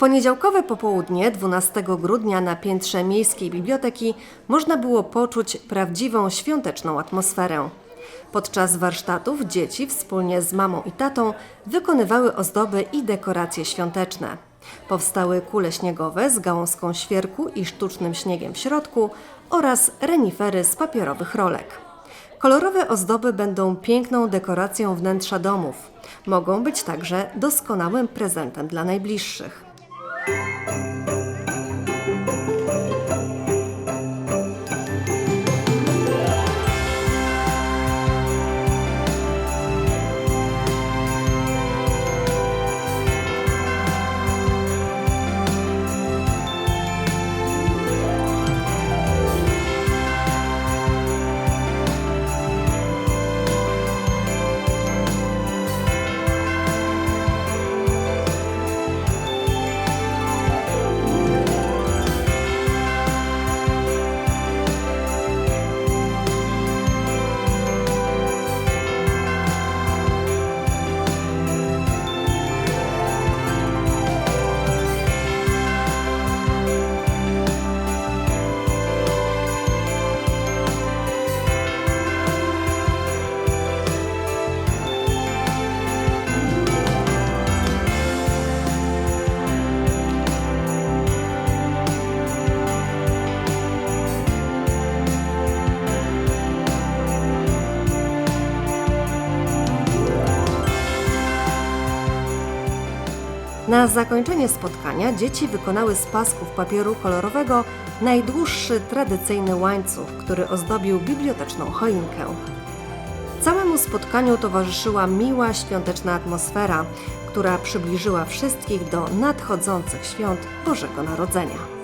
poniedziałkowe popołudnie 12 grudnia na piętrze Miejskiej Biblioteki można było poczuć prawdziwą świąteczną atmosferę. Podczas warsztatów dzieci wspólnie z mamą i tatą wykonywały ozdoby i dekoracje świąteczne. Powstały kule śniegowe z gałązką świerku i sztucznym śniegiem w środku oraz renifery z papierowych rolek. Kolorowe ozdoby będą piękną dekoracją wnętrza domów. Mogą być także doskonałym prezentem dla najbliższych. thank you Na zakończenie spotkania dzieci wykonały z pasków papieru kolorowego najdłuższy tradycyjny łańcuch, który ozdobił biblioteczną choinkę. Całemu spotkaniu towarzyszyła miła świąteczna atmosfera, która przybliżyła wszystkich do nadchodzących świąt Bożego Narodzenia.